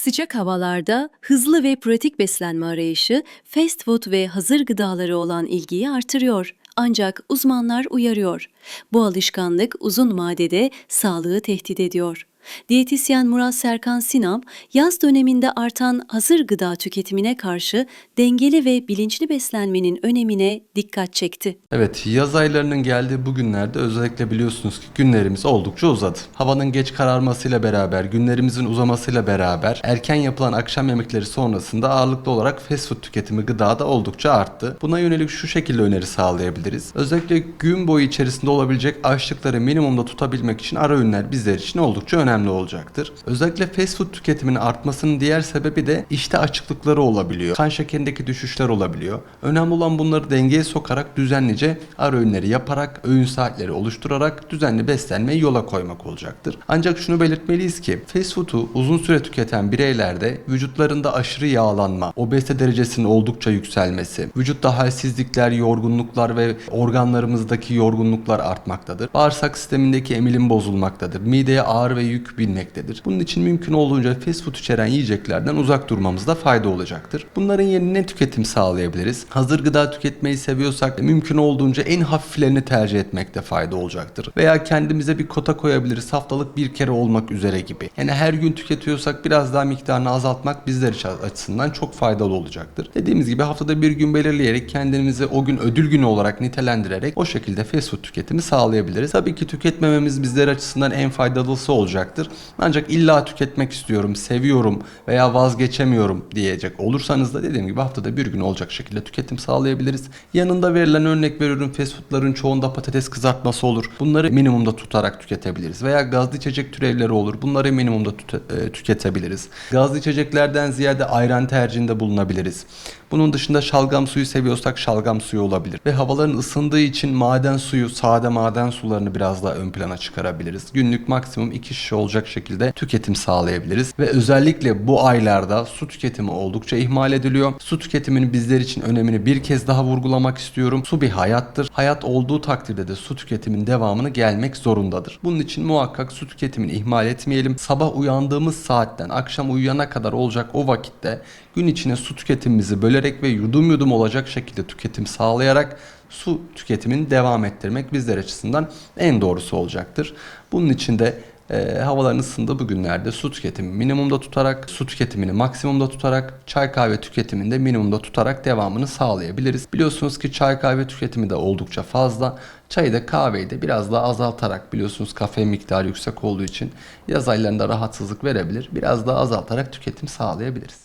Sıcak havalarda hızlı ve pratik beslenme arayışı fast food ve hazır gıdaları olan ilgiyi artırıyor. Ancak uzmanlar uyarıyor. Bu alışkanlık uzun vadede sağlığı tehdit ediyor. Diyetisyen Murat Serkan Sinap, yaz döneminde artan hazır gıda tüketimine karşı dengeli ve bilinçli beslenmenin önemine dikkat çekti. Evet, yaz aylarının geldiği bu günlerde özellikle biliyorsunuz ki günlerimiz oldukça uzadı. Havanın geç kararmasıyla beraber, günlerimizin uzamasıyla beraber erken yapılan akşam yemekleri sonrasında ağırlıklı olarak fast food tüketimi gıdada oldukça arttı. Buna yönelik şu şekilde öneri sağlayabiliriz. Özellikle gün boyu içerisinde olabilecek açlıkları minimumda tutabilmek için ara öğünler bizler için oldukça önemli olacaktır. Özellikle fast food tüketiminin artmasının diğer sebebi de işte açıklıkları olabiliyor. Kan şekerindeki düşüşler olabiliyor. Önemli olan bunları dengeye sokarak düzenlice ara öğünleri yaparak, öğün saatleri oluşturarak düzenli beslenmeyi yola koymak olacaktır. Ancak şunu belirtmeliyiz ki fast food'u uzun süre tüketen bireylerde vücutlarında aşırı yağlanma, obezite derecesinin oldukça yükselmesi, vücutta halsizlikler, yorgunluklar ve organlarımızdaki yorgunluklar artmaktadır. Bağırsak sistemindeki emilim bozulmaktadır. Mideye ağır ve yük binmektedir. Bunun için mümkün olduğunca fast food içeren yiyeceklerden uzak durmamızda fayda olacaktır. Bunların yerine ne tüketim sağlayabiliriz? Hazır gıda tüketmeyi seviyorsak mümkün olduğunca en hafiflerini tercih etmekte fayda olacaktır. Veya kendimize bir kota koyabiliriz. Haftalık bir kere olmak üzere gibi. Yani her gün tüketiyorsak biraz daha miktarını azaltmak bizler açısından çok faydalı olacaktır. Dediğimiz gibi haftada bir gün belirleyerek kendimizi o gün ödül günü olarak nitelendirerek o şekilde fast food tüketimi sağlayabiliriz. Tabii ki tüketmememiz bizler açısından en faydalısı olacaktır. Ancak illa tüketmek istiyorum, seviyorum veya vazgeçemiyorum diyecek olursanız da dediğim gibi haftada bir gün olacak şekilde tüketim sağlayabiliriz. Yanında verilen örnek veriyorum fast foodların çoğunda patates kızartması olur. Bunları minimumda tutarak tüketebiliriz. Veya gazlı içecek türevleri olur. Bunları minimumda e, tüketebiliriz. Gazlı içeceklerden ziyade ayran tercihinde bulunabiliriz. Bunun dışında şalgam suyu seviyorsak şalgam suyu olabilir. Ve havaların ısındığı için maden suyu, sade maden sularını biraz daha ön plana çıkarabiliriz. Günlük maksimum 2 şişe olacak şekilde tüketim sağlayabiliriz. Ve özellikle bu aylarda su tüketimi oldukça ihmal ediliyor. Su tüketiminin bizler için önemini bir kez daha vurgulamak istiyorum. Su bir hayattır. Hayat olduğu takdirde de su tüketimin devamını gelmek zorundadır. Bunun için muhakkak su tüketimini ihmal etmeyelim. Sabah uyandığımız saatten akşam uyuyana kadar olacak o vakitte gün içine su tüketimimizi bölerek ve yudum yudum olacak şekilde tüketim sağlayarak su tüketimini devam ettirmek bizler açısından en doğrusu olacaktır. Bunun için de e, havaların ısındığı bu günlerde su tüketimi minimumda tutarak, su tüketimini maksimumda tutarak, çay kahve tüketimini de minimumda tutarak devamını sağlayabiliriz. Biliyorsunuz ki çay kahve tüketimi de oldukça fazla. Çayı da kahveyi de biraz daha azaltarak biliyorsunuz kafe miktarı yüksek olduğu için yaz aylarında rahatsızlık verebilir. Biraz daha azaltarak tüketim sağlayabiliriz.